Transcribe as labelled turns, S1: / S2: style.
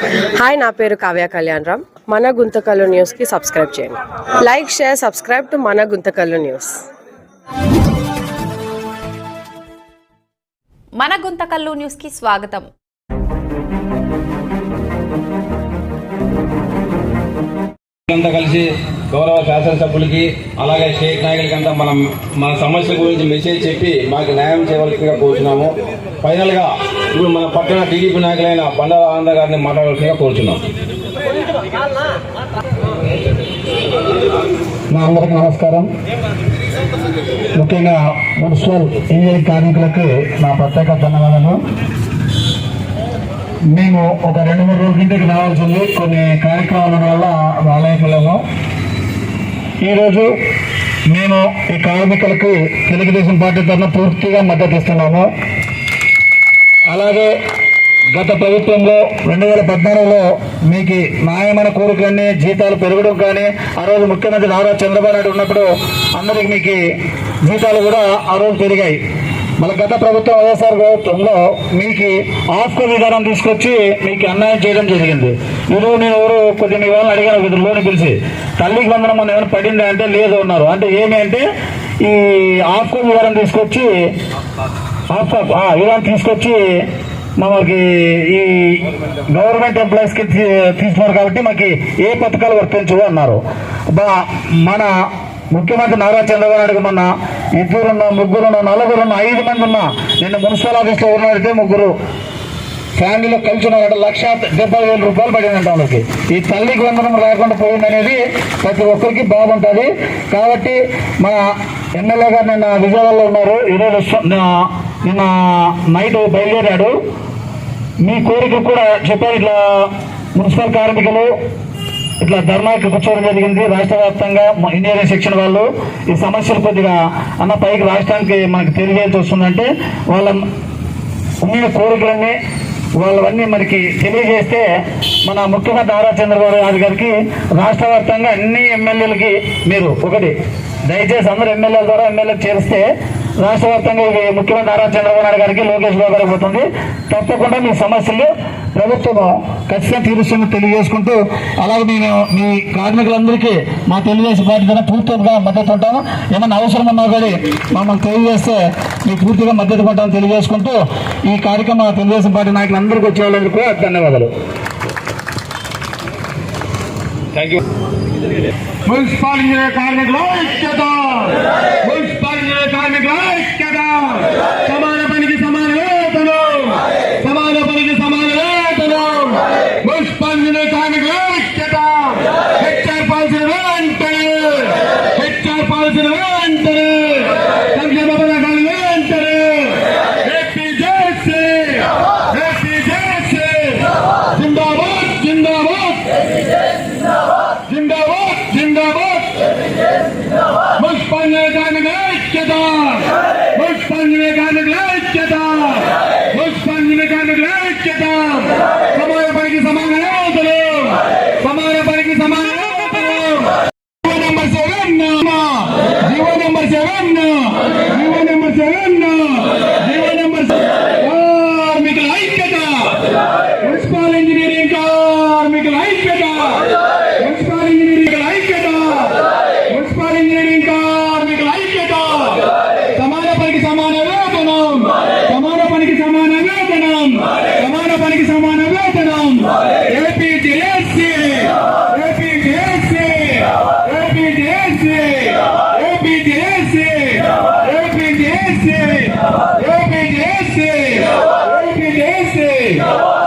S1: Hi నా పేరు కావ్య కళ్యాణ్ రామ్. మన గుంతకల్లు న్యూస్కి సబ్స్క్రైబ్ చేయండి. లైక్ షేర్ సబ్స్క్రైబ్ టు మన గుంతకల్లు న్యూస్
S2: మన గుంతకల్లు న్యూస్కి స్వాగతం.
S3: అంతా కలిసి గౌరవ శాసనసభ్యులకి అలాగే స్టేట్ నాయకులకంతా మనం మన సమస్యల గురించి మెసేజ్ చెప్పి మాకు న్యాయం చేయవలసిందిగా కోరుచున్నాము. ఫైనల్గా ఇప్పుడు మన పట్టణ టీడీపీ నాయకులైన బండారు ఆనంద గారిని మాట్లాడవలసిందిగా కోరుతున్నాం
S4: మా అందరికి నమస్కారం. ముఖ్యంగా మున్సిపల్ ఇంజనీరింగ్ కార్మికులకు నా ప్రత్యేక ధన్యవాదాలు. మేము ఒక రెండు మూడు రోజుల కిందకి రావాల్సింది కొన్ని కార్యక్రమాల వల్ల రాలేకపోయాము. ఈరోజు మేము ఈ కార్మికులకు తెలుగుదేశం పార్టీ తరఫున పూర్తిగా మద్దతు ఇస్తున్నాము. అలాగే గత ప్రభుత్వంలో రెండు వేల పద్నాలుగులో మీకు న్యాయమైన కోరికలన్నీ జీతాలు పెరగడం కానీ ఆ రోజు ముఖ్యమంత్రి నారా చంద్రబాబు నాయుడు ఉన్నప్పుడు అందరికి మీకు జీతాలు కూడా ఆ రోజు పెరిగాయి. మళ్ళీ గత ప్రభుత్వం వైఎస్ఆర్ ప్రభుత్వంలో మీకు ఆస్కో విధానం తీసుకొచ్చి మీకు అన్యాయం చేయడం జరిగింది. ఈరోజు నేను ఎవరు కొద్దిగా మీ వాళ్ళని అడిగాను ఒక లోన్ పిలిచి. తల్లికి వందనం మన ఏమైనా పడిందా అంటే లేదు అన్నారు. అంటే ఏమి అంటే ఈ ఆస్కో విధానం తీసుకొచ్చి ఆఫ్ ఆ, తీసుకొచ్చి మనకి ఈ గవర్నమెంట్ ఎంప్లాయీస్కి తీ- తీసుకున్నారు కాబట్టి మాకు ఏ పథకాలు వర్తించవు అన్నారు. బా మన ముఖ్యమంత్రి నారా చంద్రబాబు నాయుడు మొన్న ఇద్దరున్న ముగ్గురున్న నలుగురున్న ఐదు మంది ఉన్న నిన్న మున్సిపల్ ఆఫీస్లో ఉన్నట్టే ముగ్గురు ఫ్యామిలీలో కలిసి ఉన్నారంటే లక్ష డెబ్బై వేల రూపాయలు పడిందంట వాళ్ళకి. ఈ తల్లికి వందనం రాకుండా పోయిందనేది ప్రతి ఒక్కరికి బాగుంటుంది. కాబట్టి మన ఎమ్మెల్యే గారు నిన్న విజయవాడలో ఉన్నారు. ఈరోజు నిన్న- నైట్ బయలుదేరాడు. మీ కోరిక కూడా చెప్పారు ఇట్లా మున్సిపల్ కార్మికులు ఇట్లా ధర్నాకి కూర్చోవడం జరిగింది. రాష్ట్ర వ్యాప్తంగా ఇంజనీరింగ్ సెక్షన్ వాళ్ళు ఈ సమస్యలు కొద్దిగా అన్న పైకి రాష్ట్రానికి మనకు తెలియజేయాల్సి వస్తుందంటే వాళ్ళ ఉన్న కోరికలన్నీ వాళ్ళవన్నీ మనకి తెలియజేస్తే మన ముఖ్యమంత్రి నారా చంద్రబాబు నాయుడు గారికి రాష్ట్ర వ్యాప్తంగా అన్ని ఎమ్మెల్యేలకి మీరు ఒకటి దయచేసి అందరు ఎమ్మెల్యేల ద్వారా ఎమ్మెల్యేలకు చేరిస్తే రాష్ట్ర వ్యాప్తంగా ఇది ముఖ్యమంత్రి నారా చంద్రబాబు నాయుడు గారికి లోకేష్ బాబు గారికి పోతుంది. తప్పకుండా మీ సమస్యలు ప్రభుత్వం ఖచ్చితంగా తీరుస్తుందని తెలియజేసుకుంటూ అలాగే నేను మీ కార్మికులందరికీ మా తెలుగుదేశం పార్టీ ద్వారా పూర్తిగా మద్దతు ఉంటాము. ఏమన్నా అవసరం ఉన్నా కానీ మమ్మల్ని తెలియజేస్తే మీకు పూర్తిగా మద్దతు పడ్డామని తెలియజేసుకుంటూ ఈ కార్యక్రమం తెలుగుదేశం పార్టీ నాయకులందరికీ వచ్చేవాళ్ళందుకు కూడా ధన్యవాదాలు. మున్సిపల్ ఇంజనీర్ కార్మికుల ఐక్యత మున్సిపల్ ఇంజనీర్ కార్మికుల ఐక్యత సమాన పనికి సమాన వేతనం సమాన పనికి సమాన వేతనం మున్సిపల్ ఇంజనీర్ కార్మికుల ఐక్యత హెచ్ఆర్ పాలసీ వెంటనే హెచ్ఆర్ పాలసీ వెంటనే సంక్షేమ పథకాలు వెంటనే ఏపీజేసీ ఏపీజేసీ జిందాబాద్ జిందాబాద్ జిందాబాద్ జిందాబాద్ మున్సిపల్ కార్మికుల ఐక్యత మున్సిపల్ కార్మికుల ఐక్యత మున్సిపల్ కార్మికుల ఐక్యత సమాన పనికి సమాన వేతనం సమాన పనికి సమాన వేతనం GO number seven GO number seven evidência! Evidência!